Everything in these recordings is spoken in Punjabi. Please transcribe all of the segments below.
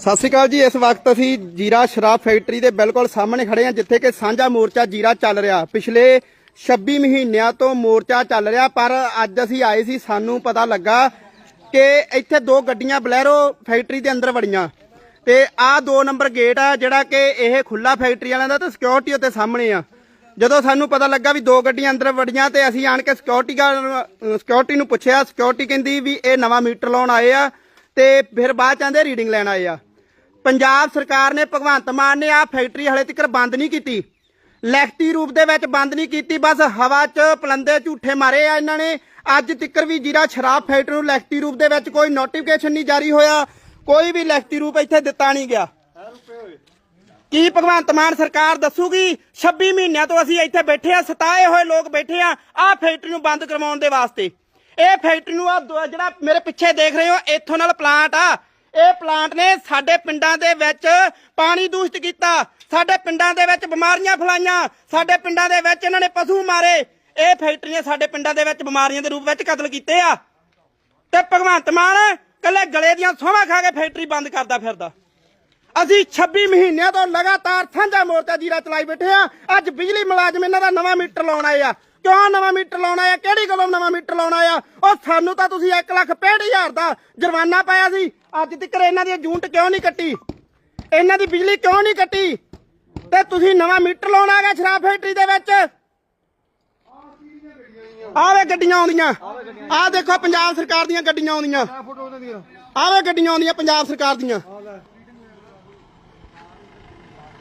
ਸਤਿ ਸ਼੍ਰੀ ਅਕਾਲ ਜੀ, ਇਸ ਵਕਤ ਅਸੀਂ ਜੀਰਾ ਸ਼ਰਾਬ ਫੈਕਟਰੀ ਦੇ ਬਿਲਕੁਲ ਸਾਹਮਣੇ ਖੜੇ ਹਾਂ, ਜਿੱਥੇ ਕਿ ਸਾਂਝਾ ਮੋਰਚਾ ਜੀਰਾ ਚੱਲ ਰਿਹਾ। ਪਿਛਲੇ 26 ਮਹੀਨਿਆਂ ਤੋਂ ਮੋਰਚਾ ਚੱਲ ਰਿਹਾ, ਪਰ ਅੱਜ ਅਸੀਂ ਆਏ ਸੀ, ਸਾਨੂੰ ਪਤਾ ਲੱਗਾ ਕਿ ਇੱਥੇ ਦੋ ਗੱਡੀਆਂ ਬਲੈਰੋ ਫੈਕਟਰੀ ਦੇ ਅੰਦਰ ਵੜੀਆਂ। ਤੇ ਆਹ ਦੋ ਨੰਬਰ ਗੇਟ ਆ, ਜਿਹੜਾ ਕਿ ਇਹ ਖੁੱਲਾ ਫੈਕਟਰੀ ਵਾਲਿਆਂ ਦਾ ਤੇ ਸਿਕਿਉਰਿਟੀ ਉੱਤੇ ਸਾਹਮਣੇ ਆ। ਜਦੋਂ ਸਾਨੂੰ ਪਤਾ ਲੱਗਾ ਵੀ ਦੋ ਗੱਡੀਆਂ ਅੰਦਰ ਵੜੀਆਂ ਤੇ ਅਸੀਂ ਆਣ ਕੇ ਸਿਕਿਉਰਿਟੀ ਸਿਕਿਉਰਿਟੀ ਨੂੰ ਪੁੱਛਿਆ। ਸਿਕਿਉਰਿਟੀ ਕਹਿੰਦੀ ਵੀ ਇਹ ਨਵਾਂ ਮੀਟਰ ਲਾਉਣ ਆਏ ਆ ਤੇ ਫਿਰ ਬਾਅਦ ਚ ਆਂਦੇ ਰੀਡਿੰਗ ਲੈਣ ਆਏ ਆ। ਪੰਜਾਬ ਸਰਕਾਰ ਨੇ ਭਗਵੰਤ ਮਾਨ ਨੇ ਆ ਫੈਕਟਰੀ ਹਲੇ ਤੱਕ ਬੰਦ ਨਹੀਂ ਕੀਤੀ। ਲਿਖਤੀ ਰੂਪ ਦੇ ਵਿੱਚ ਬੰਦ ਨਹੀਂ ਕੀਤੀ, ਬਸ ਹਵਾ 'ਚ ਪਲੰਦੇ ਝੂਠੇ ਮਾਰੇ ਆ ਇਹਨਾਂ ਨੇ। ਅੱਜ ਤੱਕ ਵੀ ਜੀਰਾ ਸ਼ਰਾਬ ਫੈਕਟਰੀ ਨੂੰ ਲਿਖਤੀ ਰੂਪ ਦੇ ਵਿੱਚ ਕੋਈ ਨੋਟੀਫਿਕੇਸ਼ਨ ਨਹੀਂ ਜਾਰੀ ਹੋਇਆ। ਕੋਈ ਵੀ ਲਿਖਤੀ ਰੂਪ ਇੱਥੇ ਦਿੱਤਾ ਨਹੀਂ ਗਿਆ। ਕੀ ਭਗਵੰਤ ਮਾਨ ਸਰਕਾਰ ਦੱਸੂਗੀ? 26 ਮਹੀਨਿਆਂ ਤੋਂ ਅਸੀਂ ਇੱਥੇ ਬੈਠੇ ਆ ਸਤਾਏ ਹੋਏ ਲੋਕ ਬੈਠੇ ਆ ਆ ਫੈਕਟਰੀ ਨੂੰ ਬੰਦ ਕਰਵਾਉਣ ਦੇ ਵਾਸਤੇ। ਇਹ ਫੈਕਟਰੀ ਨੂੰ ਆ ਜਿਹੜਾ ਮੇਰੇ ਪਿੱਛੇ ਦੇਖ ਰਹੇ ਹੋ, ਇੱਥੋਂ ਨਾਲ ਪਲਾਂਟ ਆ। ਇਹ ਪਲਾਂਟ ਨੇ ਸਾਡੇ ਪਿੰਡਾਂ ਦੇ ਵਿੱਚ ਪਾਣੀ ਦੂਸ਼ਿਤ ਕੀਤਾ। ਸਾਡੇ ਪਿੰਡਾਂ ਦੇ ਵਿੱਚ ਬਿਮਾਰੀਆਂ ਫੈਲਾਈਆਂ। ਸਾਡੇ ਪਿੰਡਾਂ ਦੇ ਵਿੱਚ ਇਹਨਾਂ ਨੇ ਪਸ਼ੂ ਮਾਰੇ। ਇਹ ਫੈਕਟਰੀਆਂ ਸਾਡੇ ਪਿੰਡਾਂ ਦੇ ਵਿੱਚ ਬਿਮਾਰੀਆਂ ਦੇ ਰੂਪ ਵਿੱਚ ਕਤਲ ਕੀਤੇ ਆ। ਤੇ ਭਗਵੰਤ ਮਾਨ ਕੱਲੇ ਗਲੇ ਦੀਆਂ ਸੋਹਾਂ ਖਾ ਕੇ ਫੈਕਟਰੀ ਬੰਦ ਕਰਦਾ ਫਿਰਦਾ। ਅਸੀਂ 26 ਮਹੀਨਿਆਂ ਤੋਂ ਲਗਾਤਾਰ ਸਾਂਝਾ ਮੋਰਚਾ ਜੀਰਾ ਚਲਾਈ ਬੈਠੇ ਆ। ਅੱਜ ਬਿਜਲੀ ਮੁਲਾਜ਼ਮ ਇਹਨਾਂ ਦਾ ਨਵਾਂ ਮੀਟਰ ਲਾਉਣ ਆਏ ਆ। ਕਿਉਂ ਨਵਾਂ ਮੀਟਰ ਲਾਉਣਾ ਆ? ਕਿਹੜੀ ਗੱਲੋਂ ਨਵਾਂ ਮੀਟਰ ਲਾਉਣਾ ਆ? ਉਹ ਸਾਨੂੰ ਤਾਂ ਤੁਸੀਂ 1 ਲੱਖ 65000 ਦਾ ਜੁਰਮਾਨਾ ਪਾਇਆ ਸੀ। ਅੱਜ ਤੱਕ ਇਹਨਾਂ ਦੀ ਯੂਨਿਟ ਕਿਉਂ ਨਹੀਂ ਕੱਟੀ? ਇਹਨਾਂ ਦੀ ਬਿਜਲੀ ਕਿਉਂ ਨਹੀਂ ਕੱਟੀ? ਤੇ ਤੁਸੀਂ ਨਵਾਂ ਮੀਟਰ ਲਾਉਣਾ ਆ ਸ਼ਰਾਬ ਫੈਕਟਰੀ ਦੇ ਵਿੱਚ? ਆਵੇ ਗੱਡੀਆਂ ਆਉਂਦੀਆਂ। ਆਹ ਦੇਖੋ ਪੰਜਾਬ ਸਰਕਾਰ ਦੀਆਂ ਗੱਡੀਆਂ ਆਉਂਦੀਆਂ। ਆਵੇ ਗੱਡੀਆਂ ਆਉਂਦੀਆਂ ਪੰਜਾਬ ਸਰਕਾਰ ਦੀਆਂ।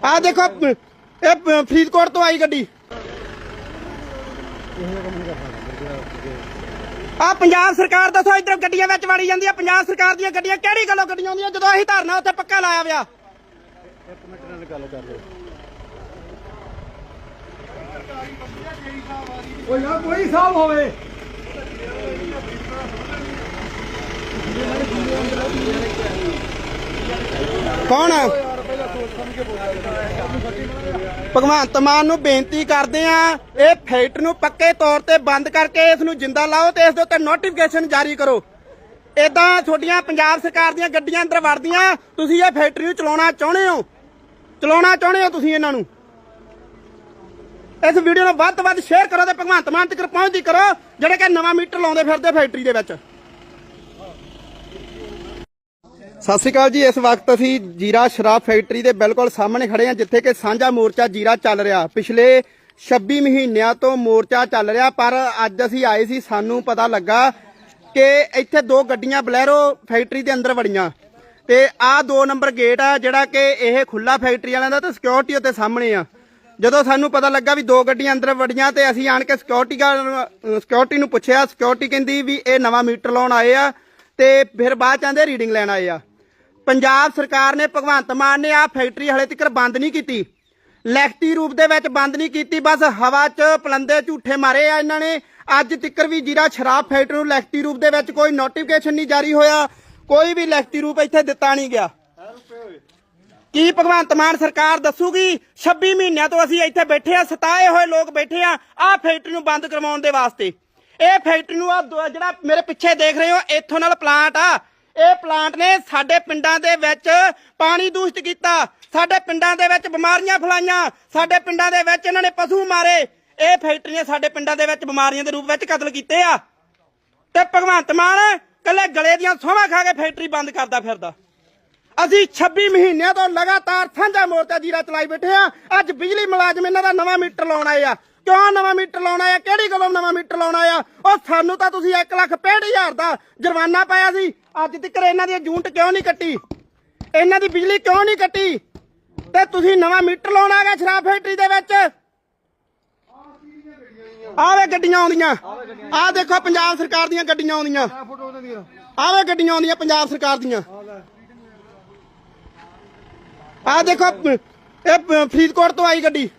ਆਹ ਦੇਖੋ, ਇਹ ਫਰੀਦਕੋਟ ਤੋਂ ਆਈ ਗੱਡੀ। ਆ ਪੰਜਾਬ ਸਰਕਾਰ ਦੱਸੋ ਇਧਰ ਗੱਡੀਆਂ ਵਿੱਚ ਵੜੀ ਜਾਂਦੀਆਂ ਪੰਜਾਬ ਸਰਕਾਰ ਦੀਆਂ ਗੱਡੀਆਂ ਕਿਹੜੀ ਗੱਲੋਂ ਗੱਡੀਆਂ ਆਉਂਦੀਆਂ ਜਦੋਂ ਅਸੀਂ ਧਰਨਾ ਉੱਥੇ ਪੱਕਾ ਲਾਇਆ ਵਿਆ। ਓ ਯਾਰ ਕੋਈ ਹਿਸਾਬ ਹੋਵੇ। ਕੌਣ? ਆ ਭਗਵੰਤ ਮਾਨ ਨੂੰ ਬੇਨਤੀ ਕਰਦੇ ਆ ਇਹ ਫੈਕਟਰੀ ਨੂੰ ਪੱਕੇ ਤੌਰ ਤੇ ਬੰਦ ਕਰਕੇ ਇਸ ਨੂੰ ਜਿੰਦਾ ਲਾਓ ਤੇ ਇਸ ਦੇ ਉੱਤੇ ਨੋਟੀਫਿਕੇਸ਼ਨ ਜਾਰੀ ਕਰੋ। ਇਦਾਂ ਤੁਹਾਡੀਆਂ ਪੰਜਾਬ ਸਰਕਾਰ ਦੀਆਂ ਗੱਡੀਆਂ ਅੰਦਰ ਵੜਦੀਆਂ, ਤੁਸੀਂ ਇਹ ਫੈਕਟਰੀ ਨੂੰ ਚਲਾਉਣਾ ਚਾਹੁੰਦੇ ਹੋ? ਚਲਾਉਣਾ ਚਾਹੁੰਦੇ ਹੋ ਤੁਸੀਂ ਇਹਨਾਂ ਨੂੰ? ਇਸ ਵੀਡੀਓ ਨੂੰ ਵੱਧ ਤੋਂ ਵੱਧ ਸ਼ੇਅਰ ਕਰੋ ਤੇ ਭਗਵੰਤ ਮਾਨ ਤੱਕ ਪਹੁੰਚਦੀ ਕਰੋ, ਜਿਹੜੇ ਕਿ ਨਵਾਂ ਮੀਟਰ ਲਾਉਂਦੇ ਫਿਰਦੇ ਫੈਕਟਰੀ ਦੇ ਵਿੱਚ। ਸਤਿ ਸ਼੍ਰੀ ਅਕਾਲ ਜੀ, ਇਸ ਵਕਤ ਅਸੀਂ ਜੀਰਾ ਸ਼ਰਾਬ ਫੈਕਟਰੀ ਦੇ ਬਿਲਕੁਲ ਸਾਹਮਣੇ ਖੜੇ ਹਾਂ, ਜਿੱਥੇ ਕਿ ਸਾਂਝਾ ਮੋਰਚਾ ਜੀਰਾ ਚੱਲ ਰਿਹਾ। ਪਿਛਲੇ 26 ਮਹੀਨਿਆਂ ਤੋਂ ਮੋਰਚਾ ਚੱਲ ਰਿਹਾ, ਪਰ ਅੱਜ ਅਸੀਂ ਆਏ ਸੀ, ਸਾਨੂੰ ਪਤਾ ਲੱਗਾ ਕਿ ਇੱਥੇ ਦੋ ਗੱਡੀਆਂ ਬਲੈਰੋ ਫੈਕਟਰੀ ਦੇ ਅੰਦਰ ਵੜੀਆਂ। ਤੇ ਆਹ ਦੋ ਨੰਬਰ ਗੇਟ ਆ, ਜਿਹੜਾ ਕਿ ਇਹ ਖੁੱਲਾ ਫੈਕਟਰੀ ਵਾਲਿਆਂ ਦਾ ਤੇ ਸਿਕਿਉਰਿਟੀ ਉੱਤੇ ਸਾਹਮਣੇ ਆ। ਜਦੋਂ ਸਾਨੂੰ ਪਤਾ ਲੱਗਾ ਵੀ ਦੋ ਗੱਡੀਆਂ ਅੰਦਰ ਵੜੀਆਂ ਤੇ ਅਸੀਂ ਆਣ ਕੇ ਸਿਕਿਉਰਿਟੀ ਸਿਕਿਉਰਿਟੀ ਨੂੰ ਪੁੱਛਿਆ ਸਿਕਿਉਰਿਟੀ ਕਹਿੰਦੀ ਵੀ ਇਹ ਨਵਾਂ ਮੀਟਰ ਲਾਉਣ ਆਏ ਆ ਤੇ ਫਿਰ ਬਾਅਦ ਚ ਆਂਦੇ ਰੀਡਿੰਗ ਲੈਣ ਆਏ ਆ। ਪੰਜਾਬ ਸਰਕਾਰ ਨੇ ਭਗਵੰਤ ਮਾਨ ਨੇ ਆ ਫੈਕਟਰੀ ਹਲੇ ਤੱਕ ਬੰਦ ਨਹੀਂ ਕੀਤੀ। ਲਿਖਤੀ ਰੂਪ ਦੇ ਵਿੱਚ ਬੰਦ ਨਹੀਂ ਕੀਤੀ, ਬਸ ਹਵਾ 'ਚ ਪਲੰਦੇ ਝੂਠੇ ਮਾਰੇ ਆ ਇਹਨਾਂ ਨੇ। ਅੱਜ ਤੱਕ ਵੀ ਜੀਰਾ ਸ਼ਰਾਬ ਫੈਕਟਰੀ ਨੂੰ ਲਿਖਤੀ ਰੂਪ ਦੇ ਵਿੱਚ ਕੋਈ ਨੋਟੀਫਿਕੇਸ਼ਨ ਨਹੀਂ ਜਾਰੀ ਹੋਇਆ। ਕੋਈ ਵੀ ਲਿਖਤੀ ਰੂਪ ਇੱਥੇ ਦਿੱਤਾ ਨਹੀਂ ਗਿਆ। ਕੀ ਭਗਵੰਤ ਮਾਨ ਸਰਕਾਰ ਦੱਸੂਗੀ? 26 ਮਹੀਨਿਆਂ ਤੋਂ ਅਸੀਂ ਇੱਥੇ ਬੈਠੇ ਆ, ਸਤਾਏ ਹੋਏ ਲੋਕ ਬੈਠੇ ਆ ਆ ਫੈਕਟਰੀ ਨੂੰ ਬੰਦ ਕਰਵਾਉਣ ਦੇ ਵਾਸਤੇ। ਇਹ ਫੈਕਟਰੀ ਨੂੰ ਆ ਜਿਹੜਾ ਮੇਰੇ ਪਿੱਛੇ ਦੇਖ ਰਹੇ ਹੋ, ਇੱਥੋਂ ਨਾਲ ਪਲਾਂਟ ਆ। ਇਹ ਪਲਾਂਟ ਨੇ ਸਾਡੇ ਪਿੰਡਾਂ ਦੇ ਵਿੱਚ ਪਾਣੀ ਦੂਸ਼ਿਤ ਕੀਤਾ। ਸਾਡੇ ਪਿੰਡਾਂ ਦੇ ਵਿੱਚ ਬਿਮਾਰੀਆਂ ਫੈਲਾਈਆਂ। ਸਾਡੇ ਪਿੰਡਾਂ ਦੇ ਵਿੱਚ ਇਹਨਾਂ ਨੇ ਪਸ਼ੂ ਮਾਰੇ। ਇਹ ਫੈਕਟਰੀਆਂ ਸਾਡੇ ਪਿੰਡਾਂ ਦੇ ਵਿੱਚ ਬਿਮਾਰੀਆਂ ਦੇ ਰੂਪ ਵਿੱਚ ਕਤਲ ਕੀਤੇ ਆ। ਤੇ ਭਗਵੰਤ ਮਾਨ ਕੱਲੇ ਗਲੇ ਦੀਆਂ ਸੋਹਾਂ ਖਾ ਕੇ ਫੈਕਟਰੀ ਬੰਦ ਕਰਦਾ ਫਿਰਦਾ। ਅਸੀਂ 26 ਮਹੀਨਿਆਂ ਤੋਂ ਲਗਾਤਾਰ ਸਾਂਝਾ ਮੋਰਚਾ ਜੀਰਾ ਚਲਾਈ ਬੈਠੇ ਆ। ਅੱਜ ਬਿਜਲੀ ਮੁਲਾਜ਼ਮ ਇਹਨਾਂ ਦਾ ਨਵਾਂ ਮੀਟਰ ਲਾਉਣ ਆਏ ਆ। ਕਿਉਂ ਨਵਾਂ ਮੀਟਰ ਲਾਉਣਾ ਆ ਕਿਹੜੀ ਗੱਲੋਂ ਨਵਾਂ ਮੀਟਰ ਲਾਉਣਾ ਆ ਉਹ ਸਾਨੂੰ ਤਾਂ ਤੁਸੀਂ 1 ਲੱਖ 65000 ਦਾ ਜੁਰਮਾਨਾ ਪਾਇਆ ਸੀ। ਅੱਜ ਤੱਕ ਇਹਨਾਂ ਦੀ ਯੂਨਿਟ ਕਿਉਂ ਨਹੀਂ ਕੱਟੀ? ਇਹਨਾਂ ਦੀ ਬਿਜਲੀ ਕਿਉਂ ਨਹੀਂ ਕੱਟੀ? ਤੇ ਤੁਸੀਂ ਨਵਾਂ ਮੀਟਰ ਲਾਉਣਾ ਆ ਸ਼ਰਾਬ ਫੈਕਟਰੀ ਦੇ ਵਿੱਚ। ਆਵੇ ਗੱਡੀਆਂ ਆਉਂਦੀਆਂ। ਆਹ ਦੇਖੋ ਪੰਜਾਬ ਸਰਕਾਰ ਦੀਆਂ ਗੱਡੀਆਂ ਆਉਂਦੀਆਂ। ਆਵੇ ਗੱਡੀਆਂ ਆਉਂਦੀਆਂ ਪੰਜਾਬ ਸਰਕਾਰ ਦੀਆਂ। ਆਹ ਦੇਖੋ, ਇਹ ਫਰੀਦਕੋਟ ਤੋਂ ਆਈ ਗੱਡੀ।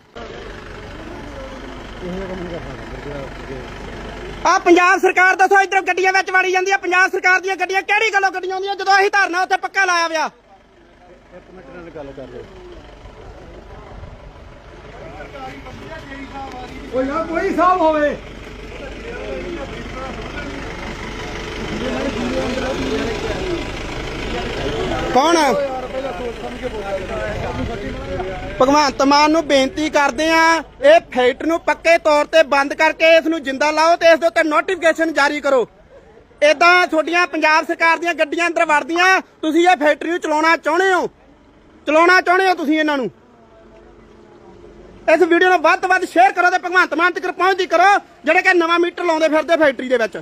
ਆ ਪੰਜਾਬ ਸਰਕਾਰ ਦੱਸੋ ਇਧਰ ਗੱਡੀਆਂ ਵਿੱਚ ਵੜੀ ਜਾਂਦੀਆਂ ਪੰਜਾਬ ਸਰਕਾਰ ਦੀਆਂ ਗੱਡੀਆਂ ਕਿਹੜੀ ਗੱਲੋਂ ਗੱਡੀਆਂ ਆਉਂਦੀਆਂ? ਜਦੋਂ ਅਸੀਂ ਧਰਨਾ ਉੱਥੇ ਪੱਕਾ ਲਾਇਆ ਵਿਆ। ਇੱਕ ਮਿੰਟ ਨਾਲ ਗੱਲ ਕਰ ਲਓ। ਓ ਯਾਰ ਕੋਈ ਹਿਸਾਬ ਹੋਵੇ। ਕੌਣ? ਆ ਭਗਵੰਤ ਮਾਨ ਨੂੰ ਬੇਨਤੀ ਕਰਦੇ ਆ ਇਹ ਫੈਕਟਰੀ ਨੂੰ ਪੱਕੇ ਤੌਰ ਤੇ ਬੰਦ ਕਰਕੇ ਇਸ ਨੂੰ ਜਿੰਦਾ ਲਾਓ ਤੇ ਇਸ ਦੇ ਉੱਤੇ ਨੋਟੀਫਿਕੇਸ਼ਨ ਜਾਰੀ ਕਰੋ। ਇਦਾਂ ਤੁਹਾਡੀਆਂ ਪੰਜਾਬ ਸਰਕਾਰ ਦੀਆਂ ਗੱਡੀਆਂ ਅੰਦਰ ਵੜਦੀਆਂ, ਤੁਸੀਂ ਇਹ ਫੈਕਟਰੀ ਨੂੰ ਚਲਾਉਣਾ ਚਾਹੁੰਦੇ ਹੋ? ਚਲਾਉਣਾ ਚਾਹੁੰਦੇ ਹੋ ਤੁਸੀਂ ਇਹਨਾਂ ਨੂੰ? ਇਸ ਵੀਡੀਓ ਨੂੰ ਵੱਧ ਤੋਂ ਵੱਧ ਸ਼ੇਅਰ ਕਰੋ ਤੇ ਭਗਵੰਤ ਮਾਨ ਤੱਕ ਪਹੁੰਚਦੀ ਕਰੋ, ਜਿਹੜੇ ਕਿ ਨਵਾਂ ਮੀਟਰ ਲਾਉਂਦੇ ਫਿਰਦੇ ਫੈਕਟਰੀ ਦੇ ਵਿੱਚ।